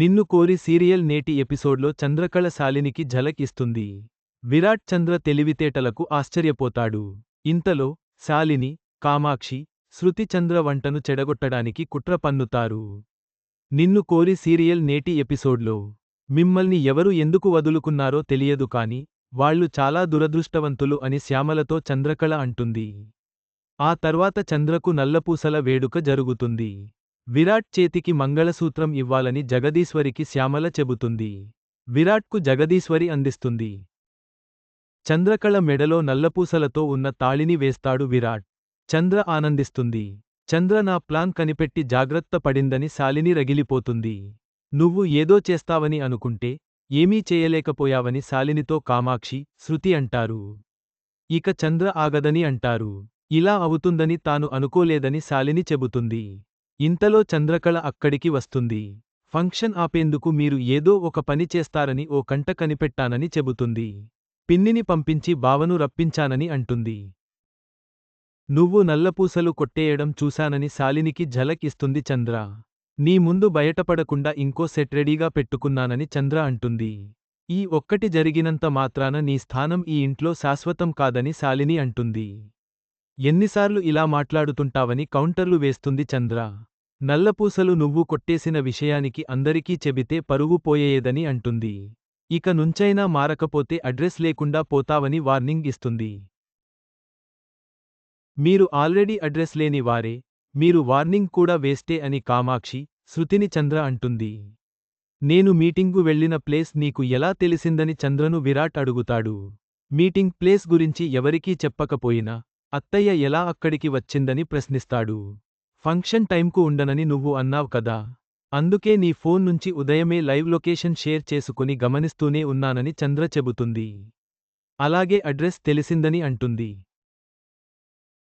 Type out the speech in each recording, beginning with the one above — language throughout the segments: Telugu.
నిన్ను కోరి సీరియల్ నేటి ఎపిసోడ్లో చంద్రకళ శాలినికి ఝలక్ ఇస్తుంది. విరాట్ చంద్ర తెలివితేటలకు ఆశ్చర్యపోతాడు. ఇంతలో శాలిని కామాక్షి శృతి చంద్ర వంటను చెడగొట్టడానికి కుట్ర పన్నుతారు. నిన్ను కోరి సీరియల్ నేటి ఎపిసోడ్లో మిమ్మల్ని ఎవరు ఎందుకు వదులుకున్నారో తెలియదు కాని వాళ్ళు చాలా దురదృష్టవంతులు అని శ్యామలతో చంద్రకళ అంటుంది. ఆ తర్వాత చంద్రకు నల్లపూసల వేడుక జరుగుతుంది. విరాట్ చేతికి మంగళసూత్రం ఇవ్వాలని జగదీశ్వరికి శ్యామల చెబుతుంది. విరాట్కు జగదీశ్వరి అందిస్తుంది. చంద్రకళ మెడలో నల్లపూసలతో ఉన్న తాళిని వేస్తాడు విరాట్. చంద్ర ఆనందిస్తుంది. చంద్ర నా ప్లాన్ కనిపెట్టి జాగ్రత్త పడిందని శాలిని రగిలిపోతుంది. నువ్వు ఏదో చేస్తావని అనుకుంటే ఏమీ చేయలేకపోయావని శాలినితో కామాక్షి శృతి అంటారు. ఇక చంద్ర ఆగదని అంటారు. ఇలా అవుతుందని తాను అనుకోలేదని శాలిని చెబుతుంది. ఇంతలో చంద్రకళ అక్కడికి వస్తుంది. ఫంక్షన్ ఆపేందుకు మీరు ఏదో ఒక పని చేస్తారని ఓ కంట కనిపెట్టానని చెబుతుంది. పిన్నిని పంపించి బావను రప్పించానని అంటుంది. నువ్వు నల్లపూసలు కొట్టేయడం చూశానని శాలినికి ఝలక్ ఇస్తుంది చంద్ర. నీ ముందు బయటపడకుండా ఇంకో సెట్ రెడీగా పెట్టుకున్నానని చంద్ర అంటుంది. ఈ ఒక్కటి జరిగినంత మాత్రాన నీ స్థానం ఈ ఇంట్లో శాశ్వతం కాదని శాలిని అంటుంది. ఎన్నిసార్లు ఇలా మాట్లాడుతుంటావని కౌంటర్లు వేస్తుంది చంద్ర. నల్లపూసలు నువ్వు కొట్టేసిన విషయానికి అందరికీ చెబితే పరువు పోయేదని అంటుంది. ఇక నుంచైనా మారకపోతే అడ్రస్ లేకుండా పోతావని వార్నింగ్ ఇస్తుంది. మీరు ఆల్రెడీ అడ్రస్ లేని వారే మీరు వార్నింగ్ కూడా వేస్తే అని కామాక్షి శృతిని చంద్ర అంటుంది. నేను మీటింగు వెళ్ళిన ప్లేస్ నీకు ఎలా తెలిసిందని చంద్రను విరాట్ అడుగుతాడు. మీటింగ్ ప్లేస్ గురించి ఎవరికీ చెప్పకపోయినా అత్తయ్య ఎలా అక్కడికి వచ్చిందని ప్రశ్నిస్తాడు. ఫంక్షన్ టైంకు ఉండనని నువ్వు అన్నావ్ కదా. అందుకే నీ ఫోన్ నుంచి ఉదయమే లైవ్ లొకేషన్ షేర్ చేసుకుని గమనిస్తూనే ఉన్నానని చంద్ర చెబుతుంది. అలాగే అడ్రస్ తెలిసిందని అంటుంది.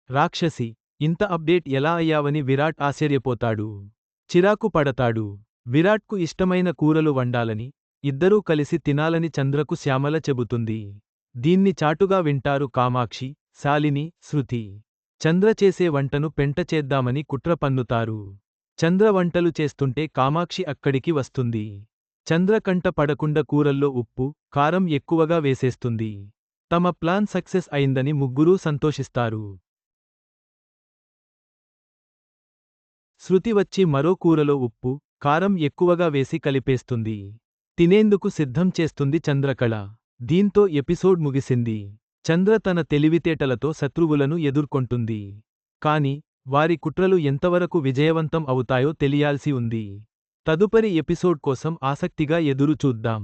రాక్షసి ఇంత అప్డేట్ ఎలా అయ్యావని విరాట్ ఆశ్చర్యపోతాడు. చిరాకు పడతాడు. విరాట్కు ఇష్టమైన కూరలు వండాలని ఇద్దరూ కలిసి తినాలని చంద్రకు శ్యామల చెబుతుంది. దీన్ని చాటుగా వింటారు కామాక్షి శాలిని శృతి. చంద్ర చేసే వంటను పెంట చేద్దామని కుట్ర పన్నుతారు. చంద్ర వంటలు చేస్తుంటే కామాక్షి అక్కడికి వస్తుంది. చంద్రకంట పడకుండా కూరల్లో ఉప్పు కారం ఎక్కువగా వేసేస్తుంది. తమ ప్లాన్ సక్సెస్ అయిందని ముగ్గురూ సంతోషిస్తారు. శృతి వచ్చి మరో కూరలో ఉప్పు కారం ఎక్కువగా వేసి కలిపేస్తుంది. తినేందుకు సిద్ధం చేస్తుంది చంద్రకళ. దీంతో ఎపిసోడ్ ముగిసింది. చంద్ర తన తెలివితేటలతో శత్రువులను ఎదుర్కొంటుంది. కాని వారి కుట్రలు ఎంతవరకు విజయవంతం అవుతాయో తెలియాల్సి ఉంది. తదుపరి ఎపిసోడ్ కోసం ఆసక్తిగా ఎదురు చూద్దాం